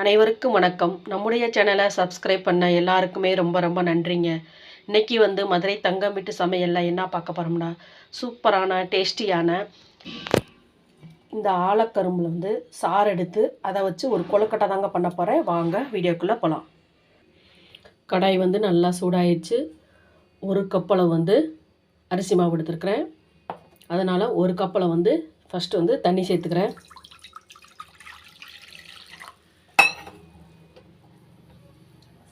அனைவருக்கும் வணக்கம். நம்முடைய சேனலை சப்ஸ்கிரைப் பண்ண எல்லாருக்குமே ரொம்ப ரொம்ப நன்றிங்க. இன்னைக்கு வந்து மதுரை தங்கம் வீட்டு சமையலில் என்ன பார்க்க போகிறோம்னா சூப்பரான டேஸ்டியான இந்த ஆலக்கரும்பில் வந்து சாறு எடுத்து அதை வச்சு ஒரு கொழுக்கட்டை தாங்க பண்ண போகிறேன் வாங்க வீடியோக்குள்ளே போகலாம் கடாய் வந்து நல்லா சூடாயிடுச்சு ஒரு கப்பளவு வந்து அரிசி மாவு எடுத்துருக்குறேன். அதனால் ஒரு கப்பளை வந்து ஃபஸ்ட்டு வந்து தண்ணி சேர்த்துக்கிறேன்.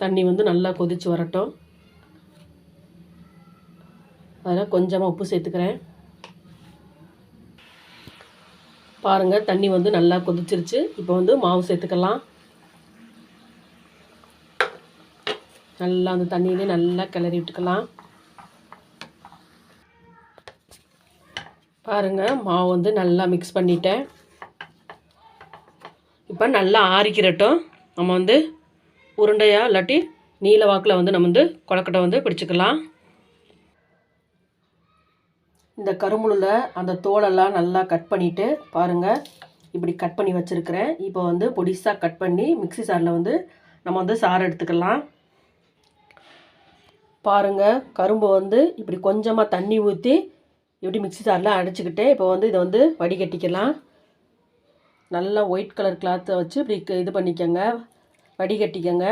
தண்ணி வந்து நல்லா கொதித்து வரட்டும். அதில் கொஞ்சமாக உப்பு சேர்த்துக்கிறேன். பாருங்கள் தண்ணி வந்து நல்லா கொதிச்சிருச்சு. இப்போ வந்து மாவு சேர்த்துக்கலாம். நல்லா அந்த தண்ணியிலே நல்லா கிளறி விட்டுக்கலாம். பாருங்கள் மாவு வந்து நல்லா மிக்ஸ் பண்ணிட்டேன். இப்போ நல்லா ஆறிக்கிறட்டும் நம்ம வந்து உருண்டையாக இல்லாட்டி நீல வாக்கில் வந்து நம்ம வந்து கொழக்கட்டை வந்து பிடிச்சிக்கலாம். இந்த கருமுளில் அந்த தோலெல்லாம் நல்லா கட் பண்ணிவிட்டு பாருங்கள் இப்படி கட் பண்ணி வச்சுருக்கிறேன். இப்போ வந்து பொடிசாக கட் பண்ணி மிக்சி சாரில் வந்து நம்ம வந்து சாறு எடுத்துக்கலாம். பாருங்கள் கரும்பு வந்து இப்படி கொஞ்சமாக தண்ணி ஊற்றி இப்படி மிக்சி சாரில் அடைச்சிக்கிட்டு இப்போ வந்து இதை வந்து வடிகட்டிக்கலாம். நல்லா ஒயிட் கலர் கிளாத்தை வச்சு இப்படி இது பண்ணிக்கோங்க. வடிகட்டிக்கங்க.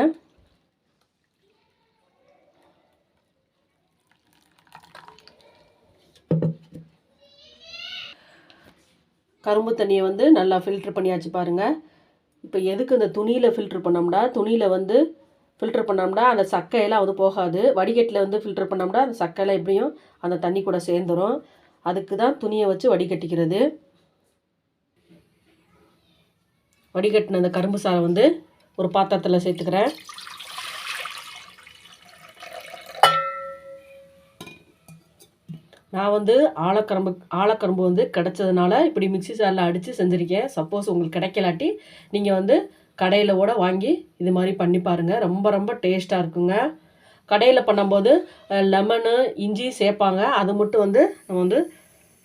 கரும்பு தண்ணியை வந்து நல்லா ஃபில்ட்ரு பண்ணியாச்சு பாருங்கள் இப்போ எதுக்கு இந்த துணியில் ஃபில்ட்ரு பண்ணோம்னா துணியில் வந்து ஃபில்ட்ரு பண்ணோம்னா அந்த சக்கையெல்லாம் வந்து போகாது. வடிகட்டில் வந்து ஃபில்ட்ரு பண்ணோம்னா அந்த சக்கையெல்லாம் எப்படியும் அந்த தண்ணி கூட சேர்ந்துடும் அதுக்கு தான் துணியை வச்சு வடிகட்டிக்கிறது. வடிகட்டின அந்த கரும்பு சாரை வந்து ஒரு பாத்திரத்தில் சேர்த்துக்கிறேன். நான் வந்து ஆழக்கரும்பு ஆலக்கரும்பு வந்து கிடச்சதுனால இப்படி மிக்சி சாரில் அடித்து செஞ்சுருக்கேன். சப்போஸ் உங்களுக்கு கிடைக்கலாட்டி நீங்கள் வந்து கடையில் கூட வாங்கி இது மாதிரி பண்ணி பாருங்கள் ரொம்ப ரொம்ப டேஸ்ட்டாக இருக்குங்க. கடையில் பண்ணும்போது லெமனு இஞ்சி சேர்ப்பாங்க. அது மட்டும் வந்து நம்ம வந்து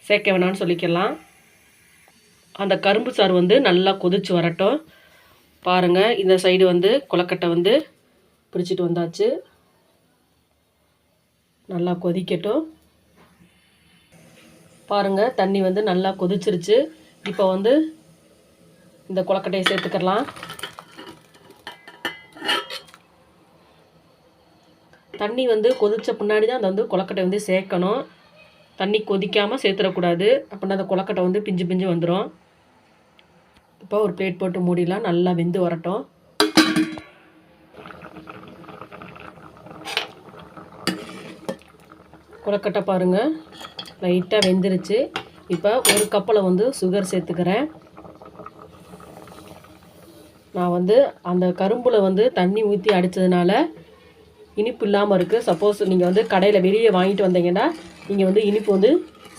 சேர்க்க வேணாம்னு சொல்லிக்கலாம். அந்த கரும்பு சாறு வந்து நல்லா கொதித்து வரட்டும். பாருங்கள் இந்த சைடு வந்து கொலக்கட்டை வந்து பிரிச்சுட்டு வந்தாச்சு. நல்லா கொதிக்கட்டும். பாருங்கள் தண்ணி வந்து நல்லா கொதிச்சிருச்சு. இப்போ வந்து இந்த கொலக்கட்டையை சேர்த்துக்கலாம் தண்ணி வந்து கொதித்த பின்னாடி தான் அந்த வந்து கொலக்கட்டை வந்து சேர்க்கணும். தண்ணி கொதிக்காமல் சேர்த்துடக்கூடாது. அப்படின்னா அந்த கொலக்கட்டை வந்து பிஞ்சு பிஞ்சு வந்துடும் இப்போ ஒரு பிளேட் போட்டு மூடிடலாம். நல்லா வெந்து வரட்டும். கொலக்கட்டை பாருங்கள் லைட்டாக வெந்துருச்சு. இப்போ ஒரு கப்பில் வந்து சுகர் சேர்த்துக்கிறேன். நான் வந்து அந்த கரும்பில் வந்து தண்ணி ஊற்றி அடித்ததுனால இனிப்பு இல்லாமல் இருக்குது சப்போஸ் நீங்கள் வந்து கடையில் வெளியே வாங்கிட்டு வந்தீங்கன்னா நீங்கள் வந்து இனிப்பு வந்து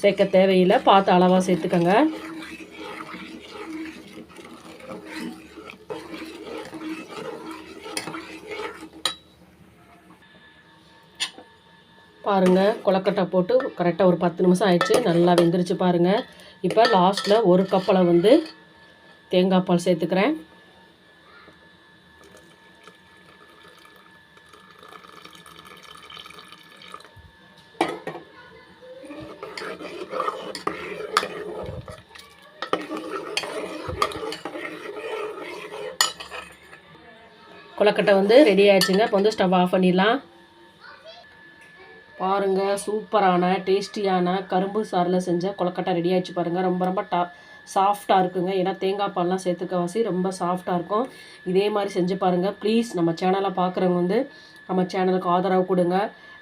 சேர்க்க தேவையில்லை. பார்த்து அளவாக சேர்த்துக்கோங்க. பாருங்கள் கொலக்கட்டை போட்டு கரெக்டாக ஒரு பத்து நிமிஷம் ஆயிடுச்சு. நல்லா வெந்துருச்சு பாருங்கள் இப்போ லாஸ்ட்டில் ஒரு கப்பலை வந்து தேங்காய் பால் சேர்த்துக்கிறேன். கொலக்கட்டை வந்து ரெடி ஆயிடுச்சுங்க. இப்போ வந்து ஸ்டவ் ஆஃப் பண்ணிடலாம். பாருங்கள் சூப்பரான டேஸ்டியான கரும்பு சாரில் செஞ்ச கொலக்கட்டை ரெடி ஆகிடுச்சு பாருங்கள் ரொம்ப ரொம்ப டா சாஃப்டாக இருக்குங்க. ஏன்னா தேங்காய் பால்லாம் சேர்த்துக்கவாசி ரொம்ப சாஃப்டாக இருக்கும். இதே மாதிரி செஞ்சு பாருங்கள் ப்ளீஸ் நம்ம சேனலை பார்க்குறவங்க வந்து நம்ம சேனலுக்கு ஆதரவு கொடுங்க.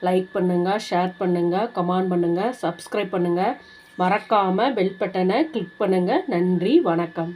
லைக் பண்ணுங்கள் ஷேர் பண்ணுங்கள் கமெண்ட் பண்ணுங்கள் சப்ஸ்கிரைப் பண்ணுங்கள் மறக்காமல் பெல் பட்டனை கிளிக் பண்ணுங்கள் நன்றி வணக்கம்.